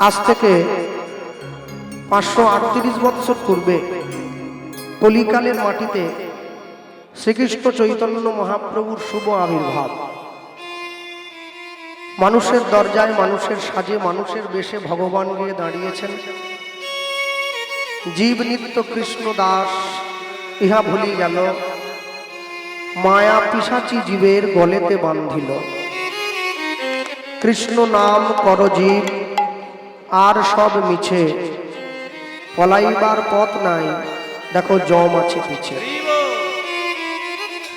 আজ থেকে পাঁচশো আটত্রিশ বৎসর পূর্বে কলিকালের মাটিতে শ্রীকৃষ্ণ চৈতন্য মহাপ্রভুর শুভ আবির্ভাব। মানুষের দরজায় মানুষের সাজে মানুষের বেশে ভগবান গিয়ে দাঁড়িয়েছেন। জীব নিত্য কৃষ্ণ দাস, ইহা ভুলি গেল। মায়া পিসাচি জীবের গলেতে বান্ধিল। কৃষ্ণ নাম কর জীব। আর সব মিছে। পলাইবার পথ নাই, দেখো জম আছে পিছে।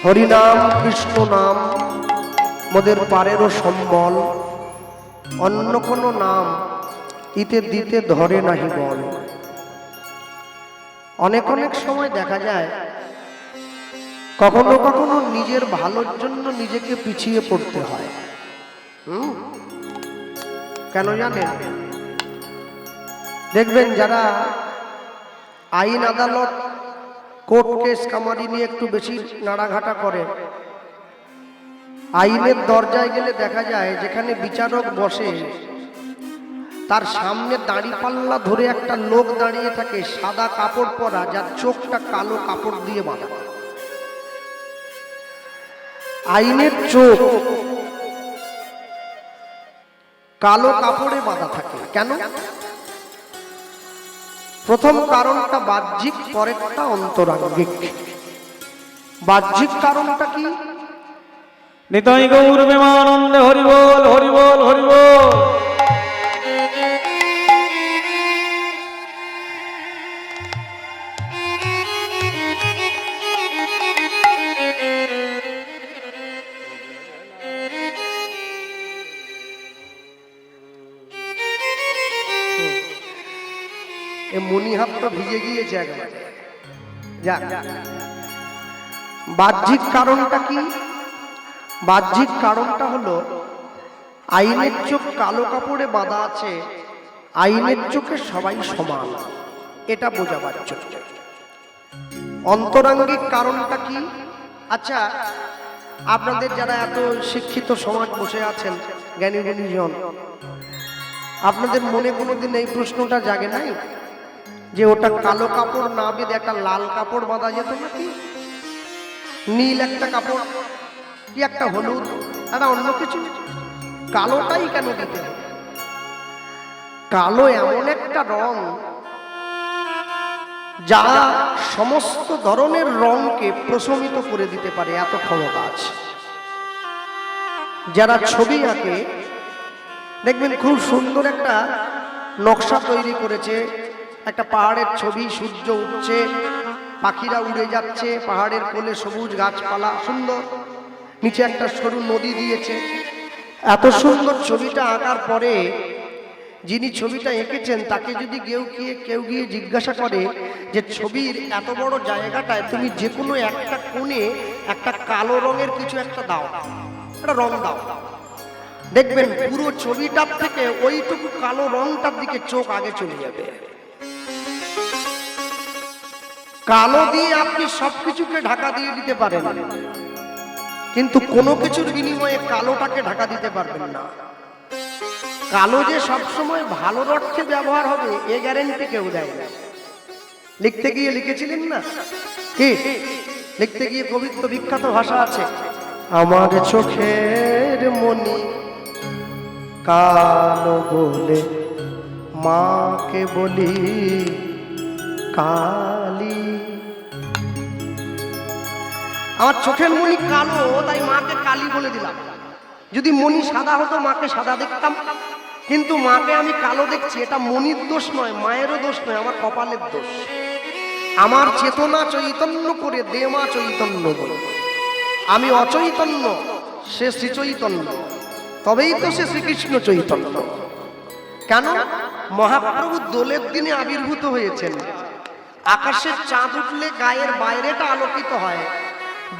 হরিনাম, কৃষ্ণ নাম, মোদের পারেরও সম্বল। অন্য কোনো নাম ইতে দিতে ধরে নাহি বল। অনেক অনেক সময় দেখা যায়, কখনো কখনো নিজের ভালোর জন্য নিজেকে পিছিয়ে পড়তে হয়। হুম? কেন জানেন? দেখবেন যারা আইন আদালত কোর্ট কেস কামারি নিয়ে একটু বেশি নাড়াঘাটা করে, আইনের দরজায় গেলে দেখা যায় যেখানে বিচারক বসে, তার সামনে দাড়ি পাল্লা ধরে একটা লোক দাঁড়িয়ে থাকে, সাদা কাপড় পরা, যার চোখটা কালো কাপড় দিয়ে বাঁধা। আইনের চোখ কালো কাপড়ে বাঁধা থাকে। কেন? প্রথম কারণটা বাহ্যিক পরেরটা অন্তরাঙ্গিক। বাহ্যিক কারণটা কি? নিতাই গৌর বিমানন্দে হরিবল হরিবল হরিবল। এ মনি হাতটা ভিজে গিয়েছে একবারে। যাক। বাহ্যিক কারণটা কি? বাহ্যিক কারণটা হলো, আইনের চোখ কালো কাপড়ে বাঁধা আছে, আইনের চোখে সবাই সমান। এটা বোঝাবার জন্য। অন্তরাঙ্গিক কারণটা কি? আচ্ছা আপনাদের যারা এত শিক্ষিত সমাজ বসে আছেন, জ্ঞানী গুণীজন আপনাদের মনে কোনোদিন এই প্রশ্নটা জাগে নাই? যে ওটা কালো কাপড় না বেঁধে একটা লাল কাপড় বাঁধা যেত নাকি? নীল একটা কাপড়, কি একটা হলুদ, একটা অন্য কিছু? কালোটাই কেন দিতে? কালো এমন একটা রং যা সমস্ত ধরনের রংকে প্রশমিত করে দিতে পারে এত ক্ষমতা আছে। যারা ছবি আঁকে, দেখবেন খুব সুন্দর একটা নকশা তৈরি করেছে একটা পাহাড়ের ছবি সূর্য উঠছে পাখিরা উড়ে যাচ্ছে পাহাড়ের কোলে সবুজ গাছপালা সুন্দর। নিচে একটা সরু নদী দিয়েছে। এত সুন্দর ছবিটা আঁকার পরে যিনি ছবিটা এঁকেছেন তাকে যদি কেউ গিয়ে কেউ গিয়ে জিজ্ঞাসা করে যে ছবির এত বড় জায়গাটায় তুমি যে কোনো একটা কোণে একটা কালো রঙের কিছু একটা দাও একটা রং দাও। দেখবেন পুরো ছবিটার থেকে ওইটুকু কালো রংটার দিকে চোখ আগে চলে যাবে। কালো দিয়ে আপনি সবকিছুকে ঢাকা দিয়ে দিতে পারেন। কিন্তু কোনো কিছুর বিনিময়ে কালোটাকে ঢাকা দিতে পারবেন না। কালো যে সবসময় ভালোর অর্থে ব্যবহার হবে, এ গ্যারেন্টি কেউ দেয় না। লিখতে গিয়ে লিখেছিলেন না? কি? লিখতে গিয়ে কবিত্ব বিখ্যাত ভাষা আছে? আমার চোখের মনি কালো বলে মাকে বলি কালি। আমার চোখের মনি কালো, তাই মাকে কালী বলে দিলাম। যদি মনি সাদা হতো, মাকে সাদা দেখতাম। কিন্তু মাকে আমি কালো দেখছি, এটা মনির দোষ নয়, মায়েরও দোষ নয়, আমার কপালের দোষ। আমার চেতনা চৈতন্য করে দে মা চৈতন্য বলে। আমি অচৈতন্য, সে শ্রীচৈতন্য, তবেই তো সে শ্রীকৃষ্ণ চৈতন্য। কেন? মহাপ্রভু দোলের দিনে আবির্ভূত হয়েছেন। আকাশের চাঁদ উঠলে গায়ের বাইরেটা আলোকিত হয়।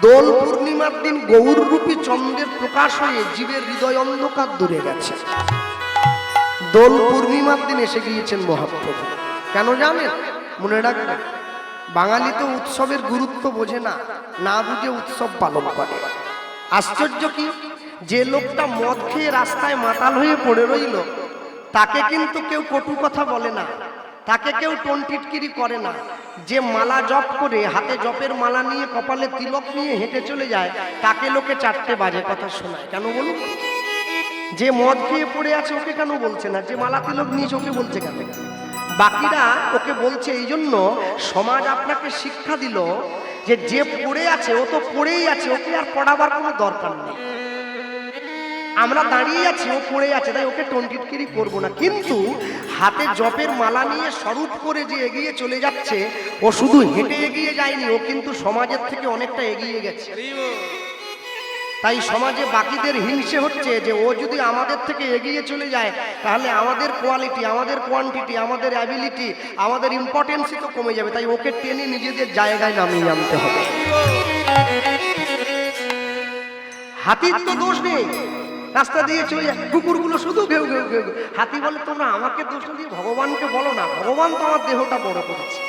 দোল পূর্ণিমার দিন গৌররূপী চন্দ্রের প্রকাশ হয়ে জীবের হৃদয় অন্ধকার দূরে গেছে। দোল পূর্ণিমার দিন এসে গিয়েছেন মহাপ্রভু। কেন জানেন? মনে রাখবেন, বাঙালি তো উৎসবের গুরুত্ব বোঝে না না বুঝে উৎসব পালন করে। আশ্চর্য কি? যে লোকটা মদ খেয়ে রাস্তায় মাতাল হয়ে পড়ে রইল, তাকে কিন্তু কেউ কটু কথা বলে না। তাকে কেউ টোন টিটকিরি করে না। যে মালা জপ করে, হাতে জপের মালা নিয়ে কপালে তিলক নিয়ে হেঁটে চলে যায়, তাকে লোকে চারটে বাজে কথা শোনায়। কেন বলুন? যে মদ খেয়ে পড়ে আছে, ওকে কেন বলছে না? যে মালা তিলক নিয়েছে ওকে বলছে কেন? বাকিরা ওকে বলছে এই জন্য, সমাজ আপনাকে শিক্ষা দিল যে যে পড়ে আছে, ও তো পড়েই আছে, ওকে আর পড়াবার কোনো দরকার নেই। আমরা দাঁড়িয়ে আছি, ও পড়ে আছে, তাই ওকে টন্টিটকিরি করব না। কিন্তু হাতে জপের মালা নিয়ে স্বরূপ করে যে এগিয়ে চলে যাচ্ছে, ও শুধু হেঁটে এগিয়ে যায়নি, ও কিন্তু সমাজের থেকে অনেকটা এগিয়ে গেছে। তাই সমাজে বাকিদের হিংসে হচ্ছে যে ও যদি আমাদের থেকে এগিয়ে চলে যায়, তাহলে আমাদের কোয়ালিটি আমাদের কোয়ান্টিটি আমাদের অ্যাবিলিটি আমাদের ইম্পর্টেন্সই তো কমে যাবে। তাই ওকে টেনে নিজেদের জায়গায় নামিয়ে আনতে হবে। হাতির তো দোষ নেই। রাস্তা দিয়ে চলে যায় কুকুরগুলো শুধু ঘেউ ঘেউ ঘেউ। হাতি বলে তোমরা আমাকে দোষ দিয়ে ভগবানকে বলো না ভগবান তো আমার দেহটা বড় করেছে।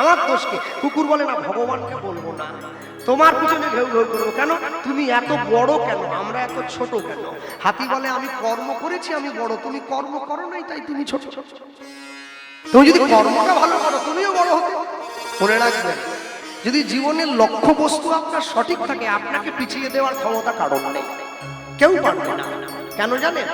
আমার দোষকে কুকুর বলে না ভগবানকে বলব না। তোমার পিছনে ঘেউ ঘেউ করব কেন? তুমি এত বড় কেন? আমরা এত ছোট কেন? হাতি বলে আমি কর্ম করেছি আমি বড়। তুমি কর্ম করো নাই তাই তুমি ছোট। ছোট তুমি যদি কর্মটা ভালো করো তুমিও বড় হতে মনে রাখবে যদি জীবনের লক্ষ্য বস্তু আপনার সঠিক থাকে আপনাকে পিছিয়ে দেওয়ার ক্ষমতা কারণ নেই। কেউ পারবে না। কেন জানেন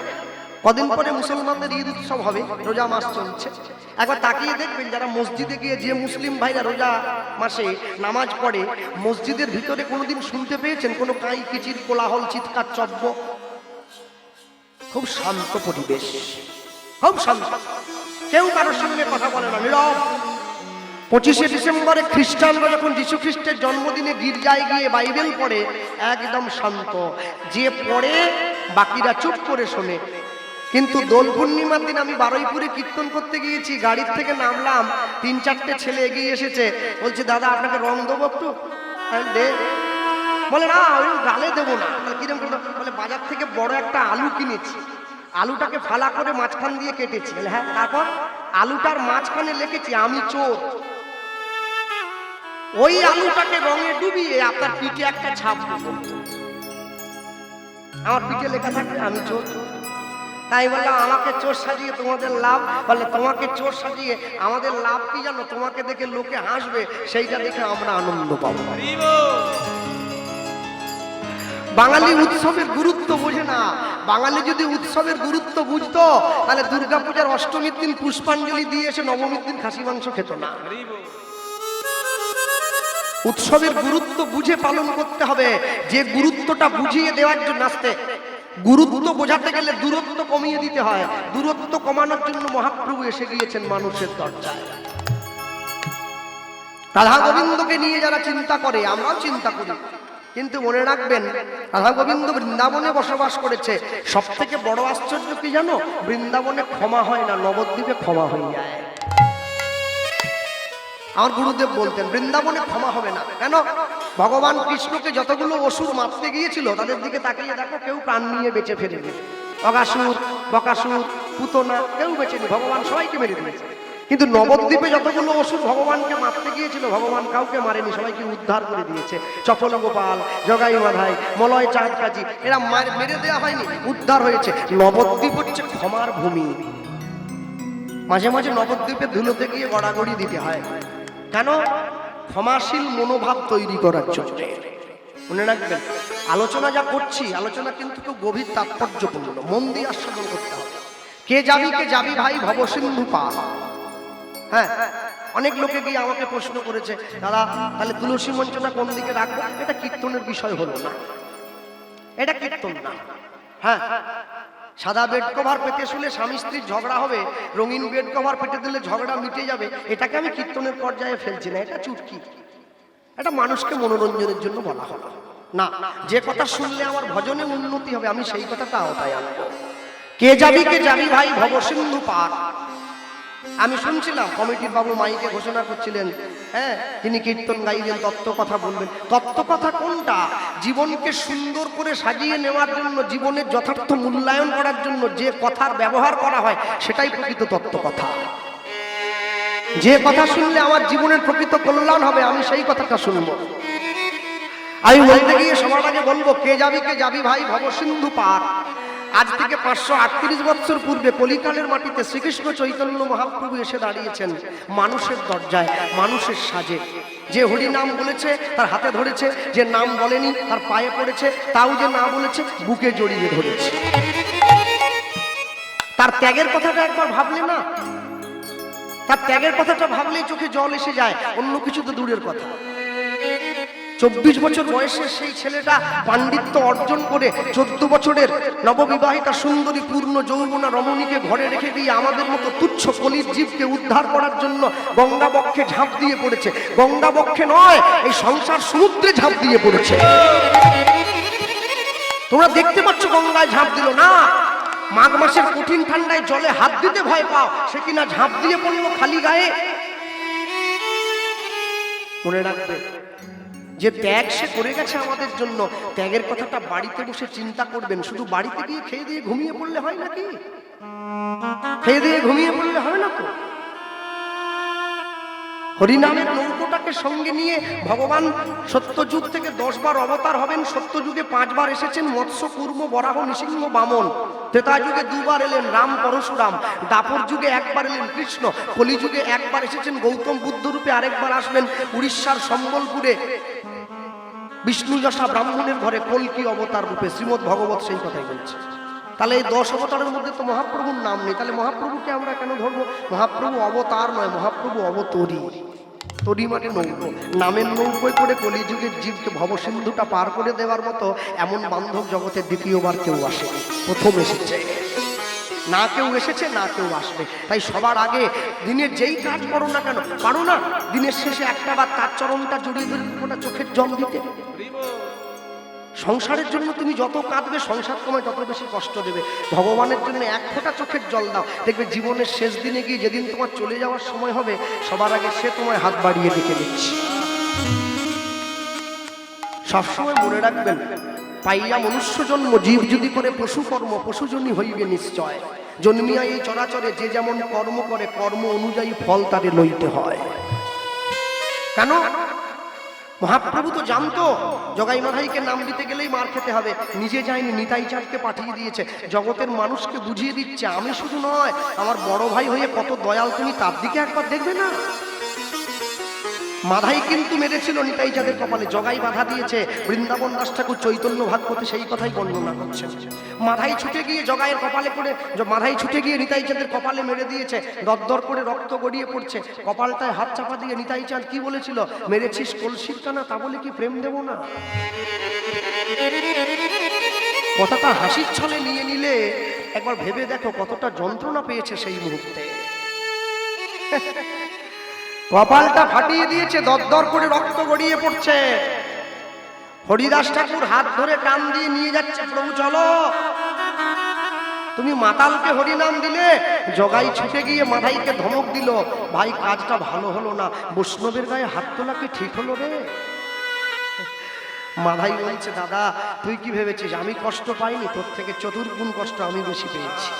কদিন পরে মুসলমানদের ঈদ উৎসব হবে, রোজা মাস চলছে। একবার তাকিয়ে দেখবেন যারা মসজিদে গিয়ে যে মুসলিম ভাইরা রোজা মাসে নামাজ পড়ে, মসজিদের ভিতরে কোনোদিন শুনতে পেয়েছেন? কোনো কাই কিচির কোলাহল, চিৎকার চব্য খুব শান্ত পরিবেশ। খুব শান্ত। কেউ কারোর সঙ্গে কথা বলে না, নীরব। পঁচিশে ডিসেম্বরে খ্রিস্টানরা যখন যীশু খ্রিস্টের জন্মদিনে গির্জায় গিয়ে বাইবেল পড়ে, একদম শান্ত। যে পড়ে, বাকিরা চুপ করে শোনে। কিন্তু দোল পূর্ণিমার দিন আমি বারুইপুরে কীর্তন করতে গিয়েছি, গাড়ির থেকে নামলাম, তিন চারটে ছেলে এগিয়ে এসেছে। বলছে, দাদা, আপনাকে রং দেবো একটু? দে। বলে, না, ওই গালে দেবো না। কিরম করে বলে, বাজার থেকে বড় একটা আলু কিনেছি। আলুটাকে ফালা করে মাঝখান দিয়ে কেটেছি। হ্যাঁ তারপর? আলুটার মাঝখানে লিখেছি, আমি চোর। ওই আলুটাকে রঙে ডুবিয়ে আপনার পিঠে একটা ছাপ আমার পিঠে লেখা থাকে আমি চোর। তাই বললাম আমাকে চোর সাজিয়ে তোমাদের লাভ, বলে, তোমাকে চোর সাজিয়ে আমাদের লাভ কি জানো? তোমাকে দেখে লোকে হাসবে, সেইটা দেখে আমরা আনন্দ পাবো। বাঙালি উৎসবের গুরুত্ব বোঝে না। বাঙালি যদি উৎসবের গুরুত্ব বুঝতো, তাহলে দুর্গাপূজার অষ্টমীর দিন পুষ্পাঞ্জলি দিয়ে এসে নবমীর দিন খাসি মাংস খেত না। উৎসবের গুরুত্ব বুঝে পালন করতে হবে। যে গুরুত্বটা বুঝিয়ে দেওয়ার জন্য আসতে। গুরুত্ব বোঝাতে গেলে দূরত্ব কমিয়ে দিতে হয়। দূরত্ব কমানোর জন্য মহাপ্রভু এসে গিয়েছেন মানুষের দরজায়। রাধা গোবিন্দকে নিয়ে যারা চিন্তা করে, আমরাও চিন্তা করি। কিন্তু মনে রাখবেন রাধা গোবিন্দ বৃন্দাবনে বসবাস করেছে। সব থেকে বড় আশ্চর্য কি জানো? বৃন্দাবনে ক্ষমা হয় না, নবদ্বীপে ক্ষমা হয়ে যায়। আমার গুরুদেব বলতেন, বৃন্দাবনে ক্ষমা হবে না। কেন? ভগবান কৃষ্ণকে যতগুলো অসুর মারতে গিয়েছিল, তাদের দিকে তাকিয়ে দেখো, কেউ প্রাণ নিয়ে বেঁচে ফেরেনি। অগাসুর, বকাসুর, পুতনা, কেউ বেঁচেনি, ভগবান সবাইকে মেরে দিয়েছে। কিন্তু নবদ্বীপে যতগুলো অসুর ভগবানকে মারতে গিয়েছিল, ভগবান কাউকে মারেনি, সবাইকে উদ্ধার করে দিয়েছে। চপল গোপাল, জগাই মাধাই, মলয় চাঁদ কাজী, এরা মার- মেরে দেওয়া হয়নি, উদ্ধার হয়েছে। নবদ্বীপ হচ্ছে ক্ষমার ভূমি। মাঝে মাঝে নবদ্বীপে ধুলোতে গিয়ে গড়াগড়ি দিতে হয়। কেন? ক্ষমাশীল মনোভাব তৈরি করার জন্য। মনে রাখবেন, আলোচনা যা করছি, আলোচনা কিন্তু খুব গভীর তাৎপর্যপূর্ণ। মন দিয়ে আস্বাদন করতে হবে। কে যাবি কে যাবি ভাই, ভবসিন্ধু পা। হ্যাঁ অনেক লোকে গিয়ে আমাকে প্রশ্ন করেছে, দাদা, তাহলে তুলসী মঞ্চনা কোন দিকে রাখব? এটা কীর্তনের বিষয় হলো না। এটা কীর্তন না। হ্যাঁ সাদা বেড কভার পেতে শুলে স্বামী স্ত্রীর ঝগড়া হবে, রঙিন বেড কভার পেতে দিলে ঝগড়া মিটে যাবে, এটাকে আমি কীর্তনের পর্যায়ে ফেলছি না, এটা চুটকি। এটা মানুষকে মনোরঞ্জনের জন্য বলা হলো। না, যে কথা শুনলে আমার ভজনে উন্নতি হবে, আমি সেই কথাটা আওতায় আনব। কে যাবি কে যাবি ভাই, ভবসিন্ধু পার। আমি শুনছিলাম কমিটির বাবু মাইকে ঘোষণা করছিলেন হ্যাঁ তিনি কীর্তন গাইবেন তত্ত্ব কথা বলবেন। তত্ত্ব কথা কোনটা? জীবনকে সুন্দর করে সাজিয়ে নেওয়ার জন্য, জীবনের যথার্থ মূল্যায়ন করার জন্য যে কথার ব্যবহার করা হয়, সেটাই প্রকৃত তত্ত্ব কথা যে কথা শুনলে আমার জীবনের প্রকৃত কল্যাণ হবে, আমি সেই কথাটা শুনব। আমি বলতে গিয়ে সবার আগে বলব, কে যাবি কে যাবি ভাই, ভবসিন্ধু পার। আজ থেকে পাঁচশো আটত্রিশ বছর পূর্বে কলিকালের মাটিতে শ্রীকৃষ্ণ চৈতন্য মহাপ্রভু এসে দাঁড়িয়েছেন মানুষের দরজায়, মানুষের সাজে। যে হরি নাম বলেছে, তার হাতে ধরেছে, যে নাম বলেনি, তার পায়ে পড়েছে, তাও যে না বলেছে, বুকে জড়িয়ে ধরেছে। তার ত্যাগের কথাটা একবার ভাবলে না। তার ত্যাগের কথাটা ভাবলেই চোখে জল এসে যায়, অন্য কিছু তো দূরের কথা। চব্বিশ বছর বয়সের সেই ছেলেটা পাণ্ডিত্য অর্জন করে চোদ্দ বছরের নববিবাহিতা সুন্দরী পূর্ণ যৌবনা রমণীকে ঘরে রেখে দিয়ে আমাদের মতো তুচ্ছ কলির জীবকে উদ্ধার করার জন্য গঙ্গা বক্ষে ঝাঁপ দিয়ে পড়েছে। গঙ্গা বক্ষে নয়, এই সংসার সমুদ্রে ঝাঁপ দিয়ে পড়েছে। তোমরা দেখতে পাচ্ছ গঙ্গায় ঝাঁপ দিল। না, মাঘ মাসের কঠিন ঠান্ডায় জলে হাত দিতে ভয় পাও, সে কিনা ঝাঁপ দিয়ে পড়ল খালি গায়ে। মনে রাখবে যে ত্যাগ সে করে গেছে আমাদের জন্য, ত্যাগের কথাটা বাড়িতে বসে চিন্তা করবেন, শুধু বাড়িতে গিয়ে খেয়ে দিয়ে ঘুমিয়ে পড়লে হয় নাকি? খেয়ে দিয়ে ঘুমিয়ে পড়লে হয় না তো? হরিনামের নৌকোটাকে সঙ্গে নিয়ে ভগবান সত্যযুগ থেকে দশ বার অবতার হবেন, সত্যযুগে পাঁচবার এসেছেন, মৎস্য, কুর্ম, বরাহ, নৃসিংহ, বামন। ত্রেতা যুগে দুবার এলেন রাম, পরশুরাম। দাপর যুগে একবার এলেন কৃষ্ণ। কলিযুগে একবার এসেছেন গৌতম বুদ্ধ রূপে আরেকবার আসবেন উড়িষ্যার সম্বলপুরে। বিষ্ণু যশা ব্রাহ্মণের ঘরে কলকি অবতার রূপে শ্রীমদ ভগবত সেই কথাই বলছে। তাহলে এই দশ অবতারের মধ্যে তো মহাপ্রভুর নাম নেই, তাহলে মহাপ্রভুকে আমরা কেন ধরবো? মহাপ্রভু অবতার নয়, মহাপ্রভু অবতরী। তরি মানে নৌকো। নামের নৌকোয় করে কলিযুগের জীবকে ভবসিন্ধুটা পার করে দেওয়ার মতো এমন বান্ধব জগতে দ্বিতীয়বার কেউ আসে প্রথম এসেছে। না কেউ এসেছে, না কেউ আসবে। তাই সবার আগে দিনের যেই কাজ করো না কেন, পারো না? দিনের শেষে একটা বার তার চরণটা জড়িয়ে ধরে ওটা চোখের জল দিতে। সংসারের জন্য তুমি যত কাঁদবে, সংসার তোমায় তত বেশি কষ্ট দেবে। ভগবানের জন্য এক ফোঁটা চোখের জল দাও। দেখবে জীবনের শেষ দিনে গিয়ে যেদিন তোমার চলে যাওয়ার সময় হবে, সবার আগে সে তোমায় হাত বাড়িয়ে ডেকে দিচ্ছে সবসময় মনে রাখবেন পাইয়া মনুষ্য জন্ম, জীব যদি করে পশু কর্ম পশুজনই হইবে নিশ্চয়। জন্মিয়া এই চরাচরে যে যেমন কর্ম করে, কর্ম অনুযায়ী ফল তারে লইতে হয়। কেন? মহাপ্রভু তো জানতো, জগাই মাধাইকে নাম দিতে গেলেই মার খেতে হবে। নিজে যায়নি, নিতাই চাঁদকে পাঠিয়ে দিয়েছে। জগতের মানুষকে বুঝিয়ে দিচ্ছে, আমি শুধু নয়, আমার বড় ভাই হয়ে কত দয়াল, তুমি তার দিকে একবার দেখবে না? মাধাই কিন্তু মেরেছিল, নিতাই চাঁদের কপালে জগাই বাধা দিয়েছে। বৃন্দাবন দাস ঠাকুর চৈতন্য ভাগবতে সেই কথাই বর্ণনা করছে মাধাই ছুটে গিয়ে জগাইয়ের কপালে জ- মাধাই ছুটে গিয়ে নিতাই চাঁদের কপালে মেরে দিয়েছে। দরদর করে রক্ত গড়িয়ে পড়ছে। কপালটায় হাত চাপা দিয়ে নিতাই চাঁদ কি বলেছিল? মেরেছিস কলসির কানা তা বলে কি প্রেম দেব না? কথাটা হাসির ছলে নিয়ে নিলে একবার ভেবে দেখো কতটা যন্ত্রণা পেয়েছে সেই মুহূর্তে। কপালটা ফাটিয়ে দিয়েছে, দরদর করে রক্ত গড়িয়ে পড়ছে। হরিদাস ঠাকুর হাত ধরে টান দিয়ে নিয়ে যাচ্ছে, প্রভু চলো। তুমি মাতালকে হরিনাম দিলে, জগাই ছুটে গিয়ে মাথাইকে ধমক দিল, ভাই, কাজটা ভালো হলো না, বৈষ্ণবের গায়ে হাত তোলা কি ঠিক হলো রে? মাধাই বলছে, দাদা, তুই কি ভেবেছিস, আমি কষ্ট পাইনি? তোর থেকে চতুর্গুণ কষ্ট আমি বেশি পেয়েছি।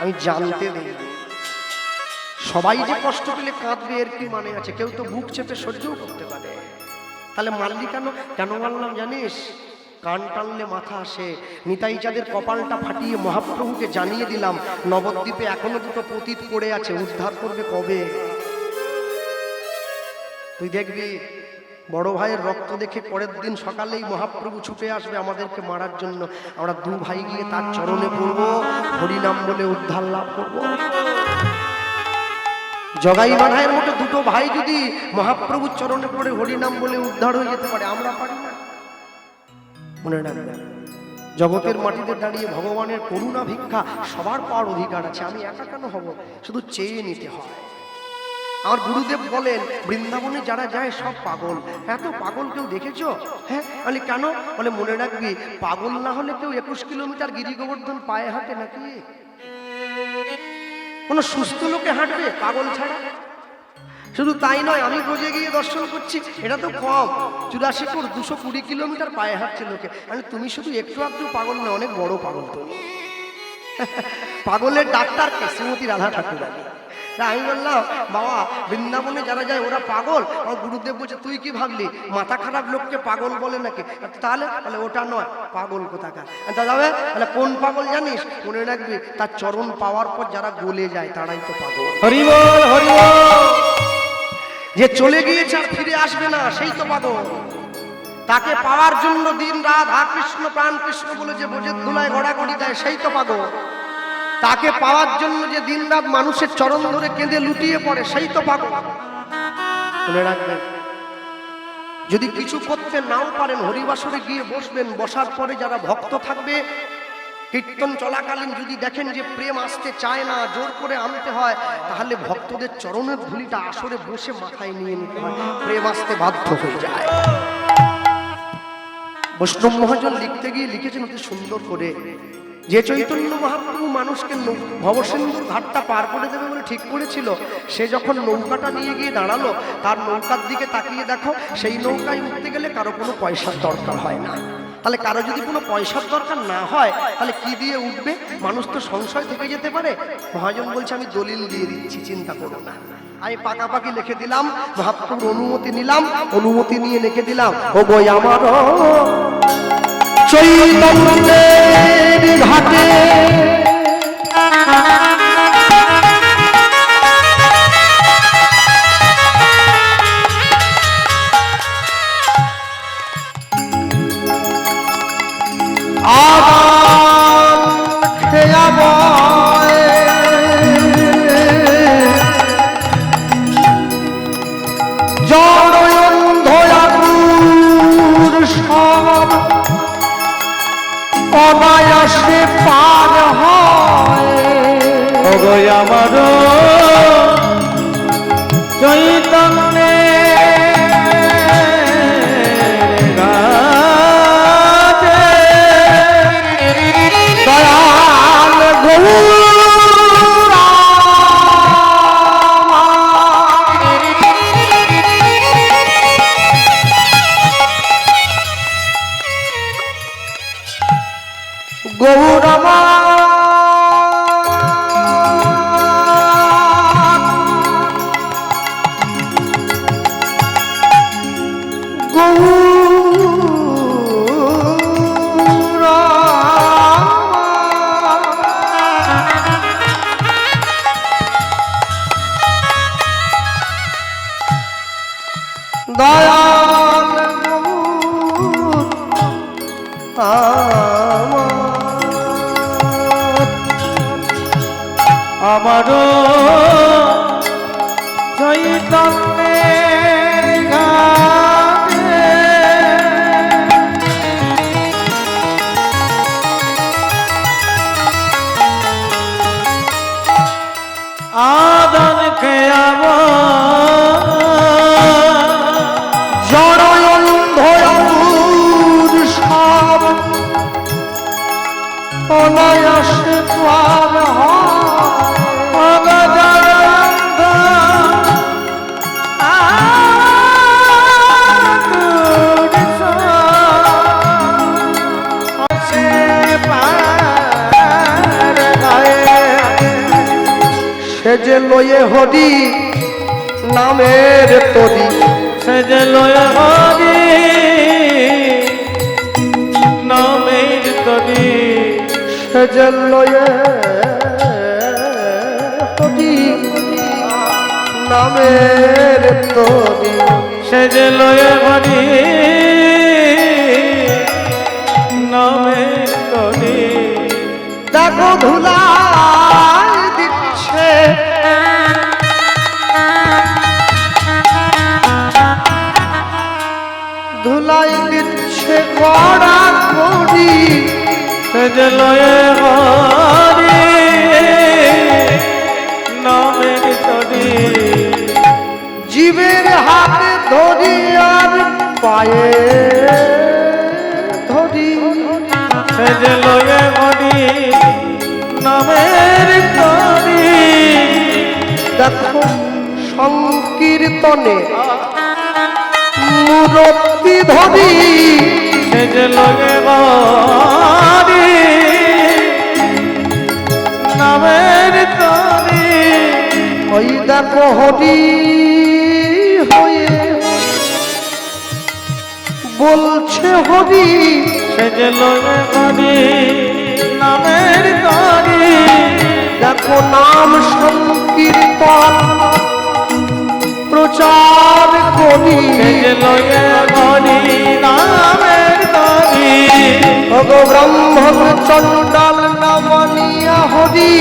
আমি জানতে দেই সবাই যে কষ্ট পেলে কাঁদবে, এর কি মানে আছে? কেউ তো বুক চেপে সহ্যও করতে পারে। তাহলে মারলি কেন? কেন মারলাম জানিস? কান টানলে মাথা আসে। নিতাই চাঁদের কপালটা ফাটিয়ে মহাপ্রভুকে জানিয়ে দিলাম, নবদ্বীপে এখনও দুটো পতীত পড়ে আছে, উদ্ধার করবে কবে? তুই দেখবি, বড় ভাইয়ের রক্ত দেখে পরের দিন সকালেই মহাপ্রভু ছুটে আসবে আমাদেরকে মারার জন্য। আমরা দু ভাই গিয়ে তার চরণে পড়ব, হরিনাম বলে উদ্ধার লাভ করব। জগাই মাধায়ের মতো দুটো ভাই যদি মহাপ্রভুর চরণে পড়ে হরিনাম বলে উদ্ধার হয়ে যেতে পারে, আমরা পারি না। মনে রাখবেন, জগতের মাটিতে দাঁড়িয়ে ভগবানের করুণা ভিক্ষা সবার পাওয়ার অধিকার আছে, আমি একা কেন হব? শুধু চেয়ে নিতে হয়। আমার গুরুদেব বলেন, বৃন্দাবনে যারা যায় সব পাগল। এত পাগল কেউ দেখেছ? হ্যাঁ বলে কেন? বলে মনে রাখবি, পাগল না হলে কেউ একুশ কিলোমিটার গিরি গোবর্ধন পায়ে হাতে নাকি? কোনো সুস্থ লোকে হাঁটবে পাগল ছাড়া? শুধু তাই নয়, আমি বোঝে গিয়ে দর্শন করছি, এটা তো কম। চুরাশি ফুট দুশো কুড়ি কিলোমিটার পায়ে হাঁটছে লোকে। মানে তুমি শুধু একটু একটু পাগল নয় অনেক বড় পাগল তুমি পাগলের ডাক্তারকে শ্রীমতী রাধা ঠাকুর। তা আমি বললাম বাবা বৃন্দাবনে যারা যায় ওরা পাগল। আমার গুরুদেব বলছে তুই কি ভাবলি? মাথা খারাপ লোককে পাগল বলে নাকি? তাহলে তাহলে ওটা নয় পাগল কোথাকার? দাদা তাহলে কোন পাগল জানিস? মনে রাখবি তার চরণ পাওয়ার পর যারা গলে যায় তারাই তো পাগল। হরি বল হরি যে চলে গিয়েছে আর ফিরে আসবে না সেই তো পাগল। তাকে পাওয়ার জন্য দিন রাত হা কৃষ্ণ প্রাণ কৃষ্ণ বলে যে বোঝের ধুলায় গড়াগড়ি দেয় সেই তো পাগল। তাকে পাওয়ার জন্য যে দিন রাত মানুষের চরণ ধরে কেঁদে লুটিয়ে পড়ে, সেই তো পাগল। রাখবেন, যদি কিছু করতে নাও পারেন, হরিবাসরে গিয়ে বসবেন, বসার পরে যারা ভক্ত থাকবে, কীর্তন চলাকালীন যদি দেখেন যে প্রেম আসতে চায় না, জোর করে আনতে হয়, তাহলে ভক্তদের চরণের ধুলিটা আসরে বসে মাথায় নিয়ে নিতে হয়, প্রেম আসতে বাধ্য হয়ে যায়। বৈষ্ণব মহাজন লিখতে গিয়ে লিখেছেন, অতি সুন্দর করে যে চৈতন্য মহাপ্রভু মানুষকে ভবসিন্ধুর ঘাটটা পার করে দেবে বলে ঠিক করেছিল, সে যখন নৌকাটা নিয়ে গিয়ে দাঁড়াল, তার নৌকার দিকে তাকিয়ে দেখো, সেই নৌকায় উঠতে গেলে কারও কোনো পয়সার দরকার হয় না। তাহলে কারও যদি কোনো পয়সার দরকার না হয়, তাহলে কি দিয়ে উঠবে? মানুষ তো সংশয় থেকে যেতে পারে। মহাজন বলছে, আমি দলিল দিয়ে দিচ্ছি, চিন্তা করো না। আমি পাকাপাকি লিখে দিলাম, মহাপ্রভুর অনুমতি নিলাম, অনুমতি নিয়ে লিখে দিলাম ও বই আমার চৈতন্যের ঘাটে। পার হয়। আমার লয়ে হরি নামের তরি। সেজলয় হরি নামের তরি। সে যে লয়ে হরি নামের তরি। সেজলয় হরি নামের তরি। দেখো ধুলাই করি সেজলয় হরি। নামের তরি জীবের হাতে ধরি আর পায়ে ধরি। সেজলয় হরি নামের তরি দেখো সংকীর্তনে মূরতি ধরি তরি ওই হয়ে বলছে হরি সেজে লয়ে গরি নামের তরি দেখো নাম সংকীর্তন প্রচার করি। সেজে চণ্ডাল নামনিয়া হরি।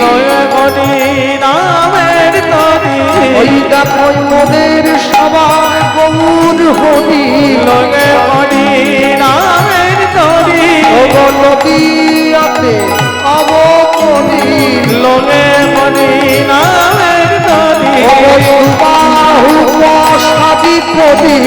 লয়ে গরি নামের তরি। ওই দেখো মোদের সবাই গৌর হরি। লয়ে গরি নামের তরি। নদিয়াতে অবকরি লয়ে গরি নামের তরি। বাহু সাদি করি